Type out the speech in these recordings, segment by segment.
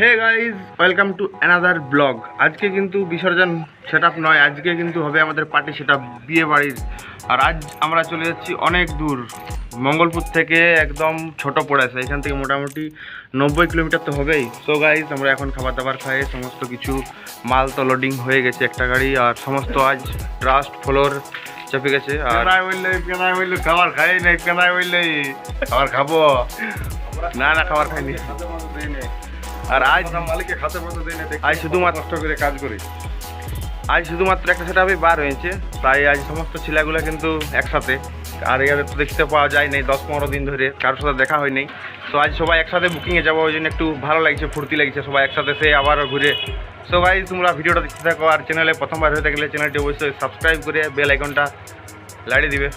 Hey guys welcome to another blog আজকে কিন্তু বিসর্জন সেট নয় আজকে কিন্তু হবে আমাদের পার্টি সেট বিয়ে বাড়ির। আর আজ আমরা চলে যাচ্ছি অনেক দূর। মঙ্গলপুর থেকে একদম ছোট পড়েছে এখান থেকে মোটামুটি নব্বই কিলোমিটার তো হবেই। সো গাইজ আমরা এখন খাবার দাবার খাই সমস্ত কিছু মাল তো লোডিং হয়ে গেছে একটা গাড়ি আর সমস্ত আজ ট্রাস্ট ফ্লোর চেপে গেছে আর খাবার খাই নাই বললে খাবার খাব। না না খাবার খাইনি। আর আজ মালিককে খাতে মতো দেয় না আজ শুধুমাত্র কষ্ট করে কাজ করি। আজ শুধুমাত্র একটা সেটাপই বার হয়েছে। তাই আজ সমস্ত ছেলেগুলো কিন্তু একসাথে। আর এদের তো দেখতে পাওয়া যায় নাই দশ পনেরো দিন ধরে কারোর সাথে দেখা হয়নি তো আজ সবাই একসাথে বুকিংয়ে যাব ওই জন্য একটু ভালো লাগছে ফুর্তি লাগছে সবাই একসাথে সে আবারও ঘুরে। সবাই তোমরা ভিডিওটা দেখতে থাকো আর চ্যানেলে প্রথমবার হয়ে থাকলে চ্যানেলটি অবশ্যই সাবস্ক্রাইব করে বেল আইকনটা লাড়িয়ে দিবে।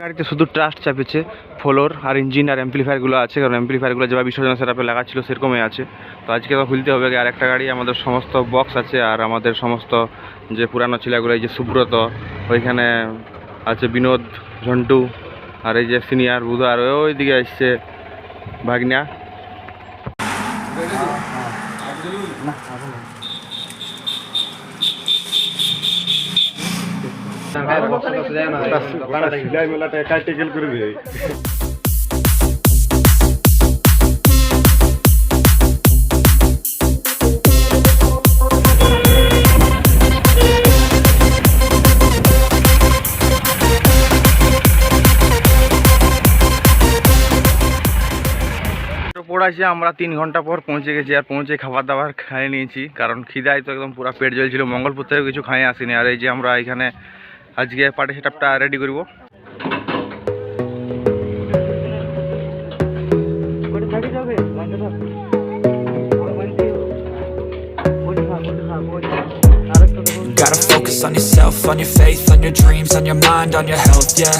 গাড়িতে শুধু ট্রাস্ট চাপেছে ফ্লোর আর ইঞ্জিন আর অ্যাম্পলিফায়ারগুলো আছে, কারণ অ্যাম্পলিফায়ারগুলো যেভাবে বিসর্জন সেটাপে লাগা ছিল সেরকমই আছে। তো আজকে তো খুলতে হবে, আর একটা গাড়ি, আমাদের সমস্ত বক্স আছে, আর আমাদের সমস্ত যে পুরানো ছেলেগুলো, এই যে সুব্রত, ওইখানে আছে বিনোদ, ঝন্টু, আর এই যে সিনিয়র বুধ, আর ওই দিকে এসছে ভাগনা। সিলাই আমরা তিন ঘণ্টা পর পৌঁছে গেছি আর পৌঁছে খাবার দাবার খাইয়ে নিয়েছি, কারণ খিদায় তো একদম পুরো পেট জ্বলছিল, মঙ্গলপুর থেকে কিছু খাইয়ে আসিনি। আর এই যে আমরা এখানে আজকে পার্টি সেটআপটা রেডি করব Gotta focus on yourself, on your faith, on your dreams, on your mind, on your health, yeah.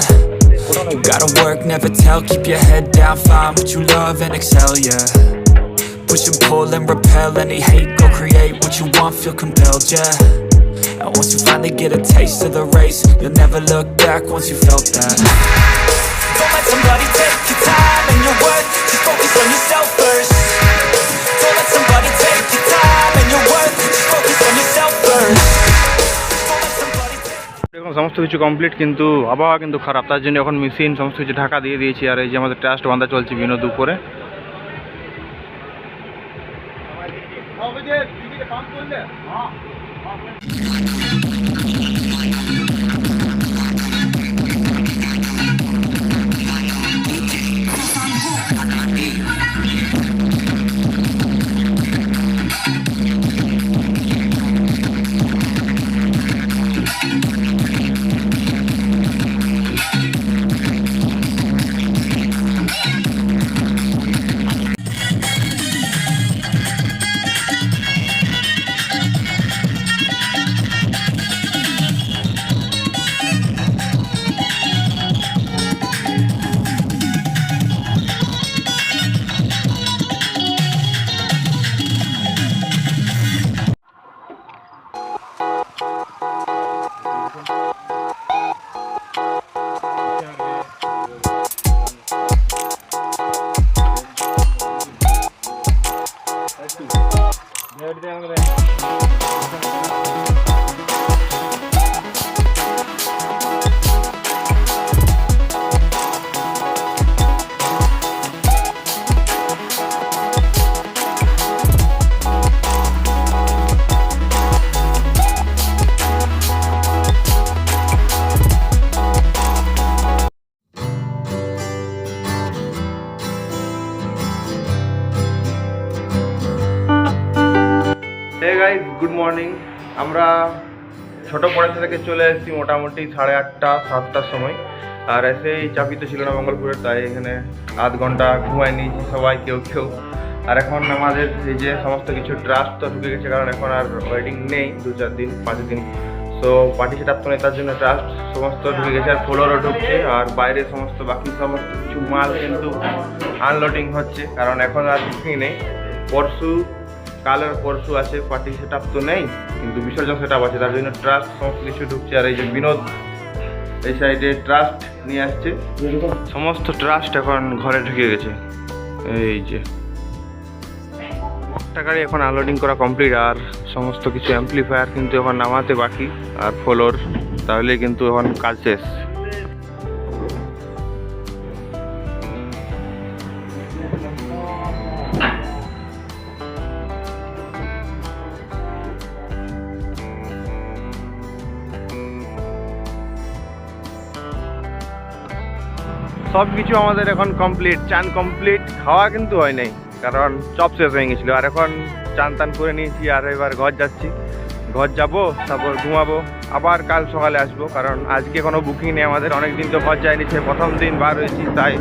You gotta work, never tell, keep your head down, find what you love and excel, yeah. Push and pull and repel any hate, go create what you want, feel compelled, yeah. And once you finally get a taste of the race, you'll never look back once you felt that. Don't let somebody take your time and your worth, just focus on yourself first. Don't let somebody take your time and your worth, just focus on yourself first. সমস্ত কিছু complete কিন্তু আবহাওয়া কিন্তু খারাপ তার জন্য এখন machine সমস্ত কিছু ঢাকা দিয়ে দিয়েছি আর এই যে আমাদের ট্রাস্ট বান্ধা চলছে বিনোদ Oh, উপরে হে গাইজ গুড মর্নিং। আমরা ছোট পড়াশা থেকে চলে এসেছি মোটামুটি সাড়ে আটটা, সাতটার সময়। আর এসেই চাপিত ছিল না মঙ্গলপুরে, তাই এখানে আধ ঘণ্টা ঘুমাই নিয়েছি সবাই, কেউ কেউ। আর এখন আমাদের এই যে সমস্ত কিছু ট্রাস্ট তো ঢুকে গেছে, কারণ এখন আর ওয়েডিং নেই, দু চার দিন, পাঁচ দিন। তো পার্টি সেট আপ তো নেই, তার জন্য ট্রাস্ট সমস্ত ঢুকে গেছে, আর ফ্লোরও ঢুকছে, আর বাইরে সমস্ত বাকি সমস্ত কিছু মাল কিন্তু আনলোডিং হচ্ছে, কারণ এখন আর বুকিং নেই। পরশু কালের পরশু আছে, পার্টি সেট তো নেই, কিন্তু বিসর্জন সেট আছে, তার জন্য ট্রাস্ট সমস্ত কিছু ঢুকছে। আর এই যে বিনোদ, এই সাইডে ট্রাস্ট নিয়ে আসছে। সমস্ত ট্রাস্ট এখন ঘরে ঢুকে গেছে। এই যে। গাড়ি এখন আনলোডিং করা কমপ্লিট আর সমস্ত কিছু অ্যাম্পলিফায়ার কিন্তু এখন নামাতে বাকি, আর ফ্লোর তাহলে কিন্তু এখন কাজ শেষ। সব কিছু আমাদের এখন কমপ্লিট চান কমপ্লিট খাওয়া কিন্তু হয় নাই, কারণ চপ শেষ হয়ে গেছিল। আর এখন চান টান করে নিয়েছি, আর এবার ঘর যাচ্ছি। ঘর যাব, তারপর ঘুমাবো, আবার কাল সকালে আসব, কারণ আজকে কোনো বুকিং নেই আমাদের অনেক দিন তো ঘর যায়নি, সে প্রথম দিন বার হয়েছি, তাই।